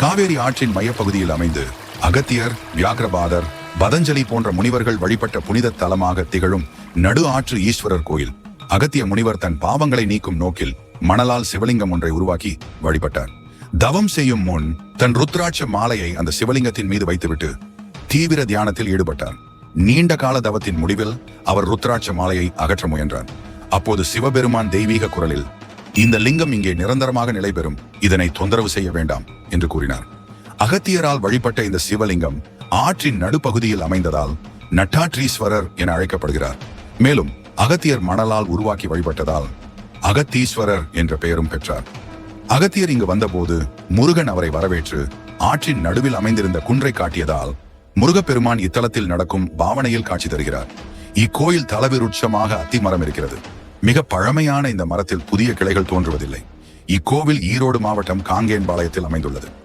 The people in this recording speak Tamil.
காவேரி ஆற்றின் மையப்பகுதியில் அமைந்து அகத்தியர் வியாகரபாதர் பதஞ்சலி போன்ற முனிவர்கள் வழிபட்ட புனித தலமாக திகழும் நடு ஆற்று ஈஸ்வரர் கோயில். அகத்திய முனிவர் தன் பாவங்களை நீக்கும் நோக்கில் மணலால் சிவலிங்கம் ஒன்றை உருவாக்கி வழிபட்டார். தவம் செய்யும் முன் தன் ருத்ராட்ச மாலையை அந்த சிவலிங்கத்தின் மீது வைத்துவிட்டு தீவிர தியானத்தில் ஈடுபட்டார். நீண்ட கால தவத்தின் முடிவில் அவர் ருத்ராட்ச மாலையை அகற்ற முயன்றார். அப்போது சிவபெருமான் தெய்வீக குரலில் இந்த லிங்கம் இங்கே நிரந்தரமாக நிலை பெறும் இதனை தொந்தரவு செய்ய வேண்டாம் என்று கூறினார். அகத்தியரால் வழிபட்ட இந்த சிவலிங்கம் ஆற்றின் நடுப்பகுதியில் அமைந்ததால் நட்டாற்றீஸ்வரர் என அழைக்கப்படுகிறார். மேலும் அகத்தியர் மணலால் உருவாக்கி வழிபட்டதால் அகத்தீஸ்வரர் என்ற பெயரும் பெற்றார். அகத்தியர் இங்கு வந்தபோது முருகன் அவரை வரவேற்று ஆற்றின் நடுவில் அமைந்திருந்த குன்றை காட்டியதால் முருகப்பெருமான் இத்தலத்தில் நடக்கும் பாவனையில் காட்சி தருகிறார். இக்கோயில் தலவிருட்சமாக அத்தி மரம் இருக்கிறது. மிக பழமையான இந்த மரத்தில் புதிய கிளைகள் தோன்றுவதில்லை. இக்கோவில் ஈரோடு மாவட்டம் காங்கேன்பாளையத்தில் அமைந்துள்ளது.